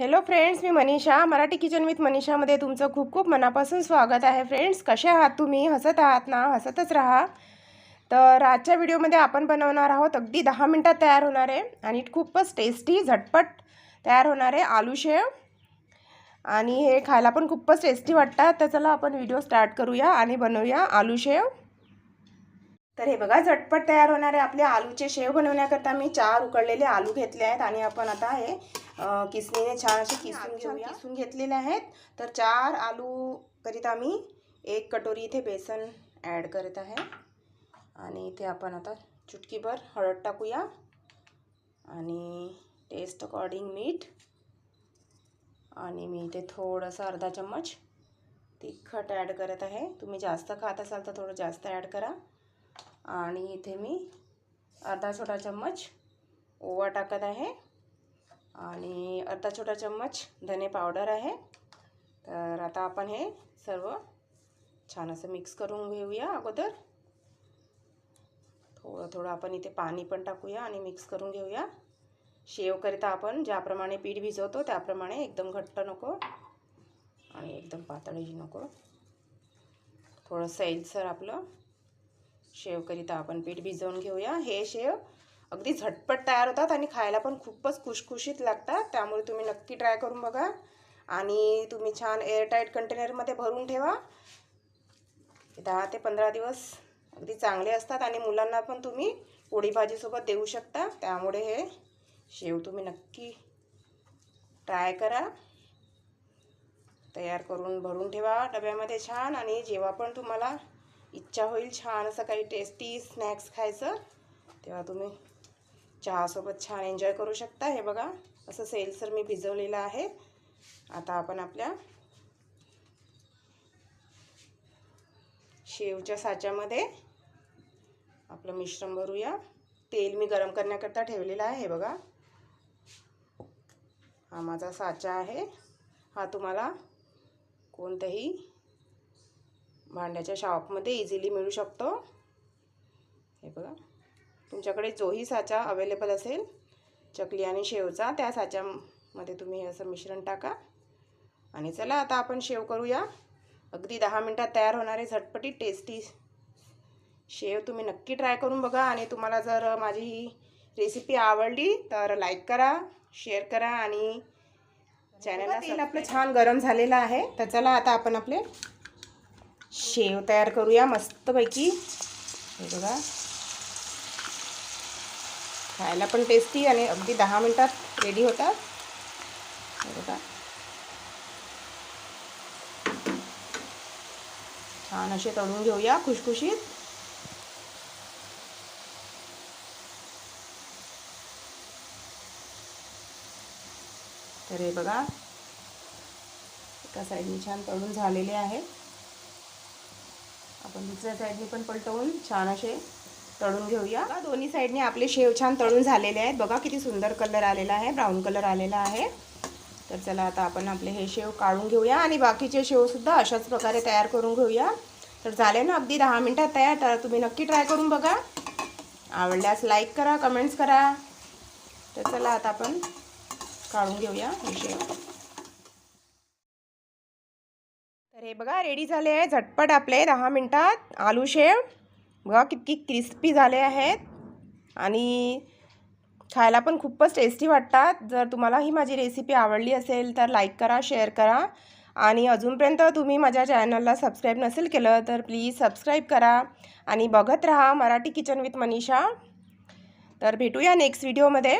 Hello friends मी Manisha. Marathi kitchen with मनीषामध्ये तुमचं खूप खूप मनापासून स्वागत आहे. फ्रेंड्स कसे आहात तुम्ही? हसत आहात ना? हसतच राहा. तर आजच्या व्हिडिओमध्ये आपण बनवणार आहोत. अगदी दहा मिनटात तयार होणार आहे. आणि खूपच टेस्टी झटपट तयार होणार आहे आलू शेव. आणि हे खायला पण खूपच टेस्टी वाटतात. तर चला आपण व्हिडिओ स्टार्ट करूया आणि बनवूया आलू शेव. तर हे बघा झटपट तयार होणारे आपले आलूचे शेव बनवण्याकरता मी चार उकडलेले आलू घेतले आहेत आणि आपण आता हे किसणीने छान असे किसून घेऊया. किसून घेतलेले आहेत. तर चार आलू करिता मी एक कटोरी इथे बेसन ॲड करत आहे. आणि इथे आपण आता चुटकीभर हळद टाकूया. आणि टेस्ट अकॉर्डिंग मीठ आणि मी इथे थोडंसं अर्धा चम्मच तिखट ॲड करत आहे. तुम्ही जास्त खात असाल तर थोडं जास्त ॲड करा. आणि इथे मी अर्धा छोटा चम्मच ओवा टाकत आहे. आणि अर्धा छोटा चम्मच धने पावडर आहे. तर आता आपण हे सर्व छान असं मिक्स करून घेऊया अगोदर. थोडं थोडं आपण इथे पाणी पण टाकूया आणि मिक्स करून घेऊया. शेवकरिता आपण ज्याप्रमाणे पीठ भिजवतो त्याप्रमाणे एकदम घट्ट नको आणि एकदम पातळही नको. थोडं सैलसर आपलं शेवकरिता आपण पीठ भिजवून घेऊया. हे शेव अगदी झटपट तयार होतात आणि खायला पण खूपच खुशखुशीत लागतात. त्यामुळे तुम्ही नक्की ट्राय करून बघा. आणि तुम्ही छान एअरटाईट कंटेनरमध्ये भरून ठेवा. दहा ते पंधरा दिवस अगदी चांगले असतात आणि मुलांना पण तुम्ही पोळी भाजीसोबत देऊ शकता. त्यामुळे हे शेव तुम्ही नक्की ट्राय करा. तयार करून भरून ठेवा डब्यामध्ये छान आणि जेव्हा पण तुम्हाला इच्छा होईल छान असं काही टेस्टी स्नॅक्स खायचं तेव्हा तुम्ही चहासोबत छान एन्जॉय करू शकता. हे बघा असं सेलसर मी भिजवलेलं आहे. आता आपण आपल्या शेवच्या साच्यामध्ये आपलं मिश्रण भरूया. तेल मी गरम करण्याकरता ठेवलेलं आहे हे बघा. हा माझा साचा आहे. हा तुम्हाला कोणतंही भांड्याच्या शॉपमध्ये इझिली मिळू शकतो. हे बघा. तुमच्याकडे जोही साचा अवेलेबल असेल चकली आणि शेवचा त्या साच्यामध्ये तुम्ही हे असं मिश्रण टाका. आणि चला आता आपण शेव करूया. अगदी दहा मिनटात तयार होणारे झटपटी टेस्टी शेव तुम्ही नक्की ट्राय करून बघा. आणि तुम्हाला जर माझी ही रेसिपी आवडली तर लाईक करा शेअर करा आणि चॅनलला तेल आपलं छान गरम झालेलं आहे. तर चला आता आपण आपले शेव तयार करूया मस्तपैकी. हे बघा. खायला पण टेस्टी आणि अगदी दहा मिनटात रेडी होतात. हे बघा. छान असे तळून घेऊया खुशखुशीत. तर हे बघा. एका साईडने छान तळून झालेले आहे आपण दुसऱ्या साईडने पण पलटवून छान असे तळून घेऊया. दोन्ही साईडने आपले शेव छान तळून झालेले आहेत. बघा किती सुंदर कलर आलेला आहे ब्राऊन कलर आलेला आहे. तर चला आता आपण आपले हे शेव काढून घेऊया आणि बाकीचे शेवसुद्धा अशाच प्रकारे तयार करून घेऊया. तर झाले ना अगदी दहा मिनटात तयार तर तुम्ही नक्की ट्राय करून बघा. आवडल्यास लाईक करा कमेंट्स करा. तर चला आता आपण काढून घेऊया हे शेव. तर हे बघा रेडी झाले आहे. झटपट आपले दहा मिनटात. आलू शेव. बघा किती क्रिस्पी झाले आहेत. आणि खायला पण खूपच टेस्टी वाटतात. जर तुम्हाला ही माझी रेसिपी आवडली असेल तर लाईक करा शेअर करा. आणि अजूनपर्यंत तुम्ही माझ्या चॅनलला सबस्क्राईब नसेल केलं तर प्लीज सबस्क्राईब करा. आणि बघत राहा मराठी किचन विथ मनीषा. तर भेटूया नेक्स्ट व्हिडिओमध्ये